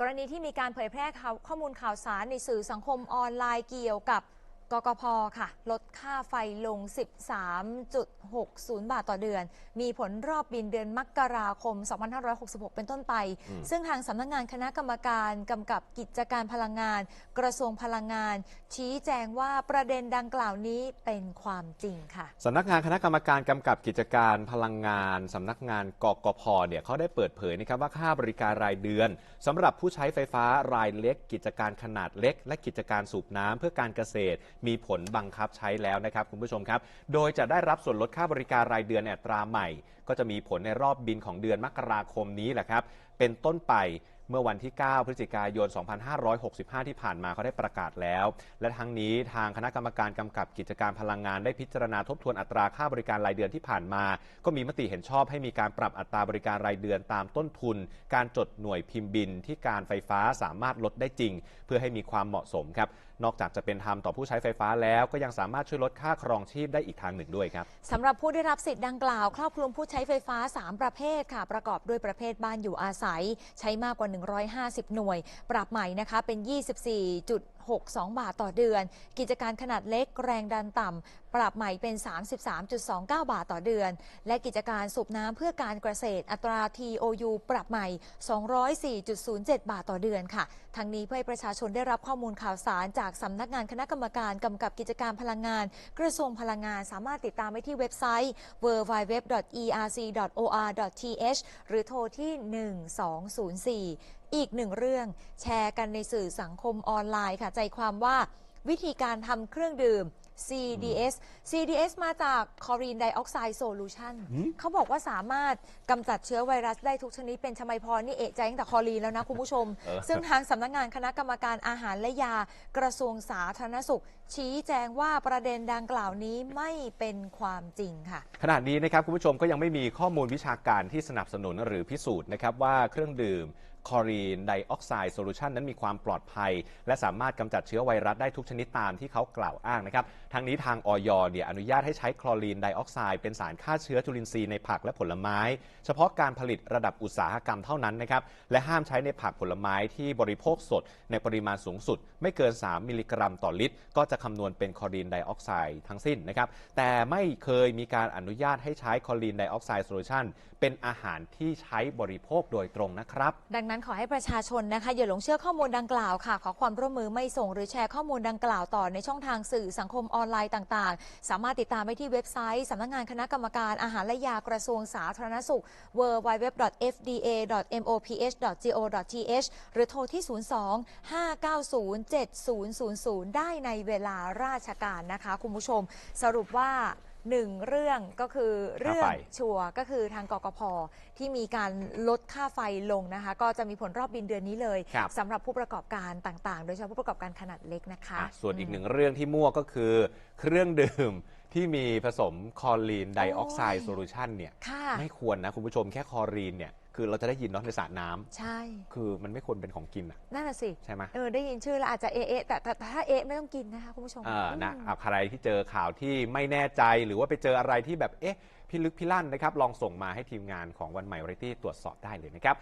กรณีที่มีการเผยแพร่ข่าวข้อมูลข่าวสารในสื่อสังคมออนไลน์เกี่ยวกับ กกพค่ะ ลดค่าไฟลง 13.60 บาทต่อเดือน มีผลรอบบินเดือนมกราคม 2566 เป็นต้นไปอืมซึ่งทางสำนักงานคณะกรรมการกำกับกิจการพลังงาน กระทรวงพลังงาน ชี้แจงว่าประเด็นดังกล่าวนี้เป็นความจริงค่ะสำนักงานคณะกรรมการกำกับกิจการพลังงานสำนักงานกกพเนี่ยเขาได้เปิดเผยนะครับว่าค่าบริการรายเดือนสำหรับผู้ใช้ไฟฟ้ารายเล็ก กิจการขนาดเล็ก และกิจการสูบน้ำเพื่อการเกษตรมีผลบังคับใช้แล้วนะครับคุณผู้ชมครับ โดยจะได้รับส่วนลดค่าบริการรายเดือนในอัตราใหม่ ก็จะมีผลในรอบบินของเดือนมกราคมนี้แหละครับเป็นต้นไป เมื่อวันที่ 9 พฤศจิกายน 2565 ที่ผ่านมาเขาได้ประกาศแล้ว และทั้งนี้ทางคณะกรรมการกำกับกิจการพลังงานได้พิจารณาทบทวนอัตราค่าบริการรายเดือนที่ผ่านมา ก็มีมติเห็นชอบให้มีการปรับอัตราบริการรายเดือนตามต้นทุน การจดหน่วยพิมพ์บินที่การไฟฟ้าสามารถลดได้จริง เพื่อให้มีความเหมาะสมครับนอกจากจะเป็นธรรมต่อผู้ใช้ไฟฟ้าแล้ว ก็ยังสามารถช่วยลดค่าครองชีพได้อีกทางหนึ่งด้วยครับสำหรับผู้ได้รับสิทธิ์ดังกล่าว ครอบคลุมผู้ใช้ไฟฟ้า 3 ประเภทค่ะประกอบด้วยประเภทบ้านอยู่อาศัย ใช้มากกว่า150 หน่วย ปรับใหม่นะคะเป็น 24.62 บาทต่อเดือน กิจการขนาดเล็กแรงดันต่ำปรับใหม่เป็น 33.29 บาทต่อเดือน และกิจการสูบน้ำเพื่อการเกษตรอัตรา TOU ปรับใหม่ 204.07 บาทต่อเดือนค่ะ ทั้งนี้เพื่อให้ประชาชนได้รับข้อมูลข่าวสารจากสำนักงานคณะกรรมการกำกับกิจการพลังงาน กระทรวงพลังงานสามารถติดตามได้ที่เว็บไซต์ www.erc.or.th หรือโทรที่ 1204อีกหนึ่งเรื่องแชร์กันในสื่อสังคมออนไลน์ค่ะ ใจความว่าวิธีการทำเครื่องดื่ม CDS CDS มาจากคอรีนไดออกไซด์โซลูชันหืมเขาบอกว่าสามารถกำจัดเชื้อไวรัสได้ทุกชนิดเป็นชมัยพรนี่เอะใจตั้งแต่คอรีนแล้วนะคุณผู้ชมเออซึ่งทางสำนักงานคณะกรรมการอาหารและยากระทรวงสาธารณสุข ชี้แจงว่าประเด็นดังกล่าวนี้ไม่เป็นความจริงค่ะ ขณะนี้นะครับคุณผู้ชมก็ยังไม่มีข้อมูลวิชาการที่สนับสนุนหรือพิสูจน์นะครับว่าเครื่องดื่มคอรีนไดออกไซด์โซลูชันนั้นมีความปลอดภัย และสามารถกำจัดเชื้อไวรัสได้ทุกชนิดตามที่เขากล่าวอ้างนะครับทั้งนี้ทางออยเนี่ยอนุญาตให้ใช้คลอรีนไดออกไซด์เป็นสารฆ่าเชื้อจุลินทรีย์ในผักและผลไม้ เฉพาะการผลิตระดับอุตสาหกรรมเท่านั้นนะครับและห้ามใช้ในผักผลไม้ที่บริโภคสด ในปริมาณสูงสุด ไม่เกิน 3 มิลลิกรัมต่อลิตร ก็จะคำนวณเป็นคลอรีนไดออกไซด์ทั้งสิ้นนะครับแต่ไม่เคยมีการอนุญาตให้ใช้คลอรีนไดออกไซด์โซลูชันเป็นอาหารที่ใช้บริโภคโดยตรงนะครับดังนั้นขอให้ประชาชนนะคะอย่าหลงเชื่อข้อมูลดังกล่าวค่ะ ขอความร่วมมือไม่ส่งหรือแชร์ข้อมูลดังกล่าวต่อในช่องทางสื่อสังคมออนไลน์ต่างๆ สามารถติดตามได้ที่เว็บไซต์สำนักงานคณะกรรมการอาหารและยากระทรวงสาธารณสุข www.fda.moph.go.th หรือโทรที่ 02-590-7000 ได้ในเวลาราชการนะคะ คุณผู้ชม สรุปว่า หนึ่งเรื่องก็คือเรื่องค่าไฟ ชัวร์ก็คือทางกกพที่มีการลดค่าไฟลงนะคะ ก็จะมีผลรอบบินเดือนนี้เลยครับ สำหรับผู้ประกอบการต่างๆ โดยเฉพาะผู้ประกอบการขนาดเล็กนะคะอะส่วนอีกหนึ่งเรื่องที่มั่วก็คือ เครื่องดื่มที่มีผสมคลอรีนไดออกไซด์โซลูชันเนี่ยค่ะ ไม่ควรนะคุณผู้ชมแค่คลอรีนเนี่ย คือเราจะได้ยินเนาะในสระน้ำใช่ คือมันไม่ควรเป็นของกินอะนั่นน่ะสิ ใช่ไหม เออ ได้ยินชื่อแล้วอาจจะเอะเอะแต่แต่แต่ถ้าเอะไม่ต้องกินนะคะคุณผู้ชมเออนะอืมอะใครที่เจอข่าวที่ไม่แน่ใจหรือว่าไปเจออะไรที่แบบ เอ๊ะพิลึกพิลั่นนะครับ ลองส่งมาให้ทีมงานของวันใหม่วาไรตี้ตรวจสอบได้เลยนะครับ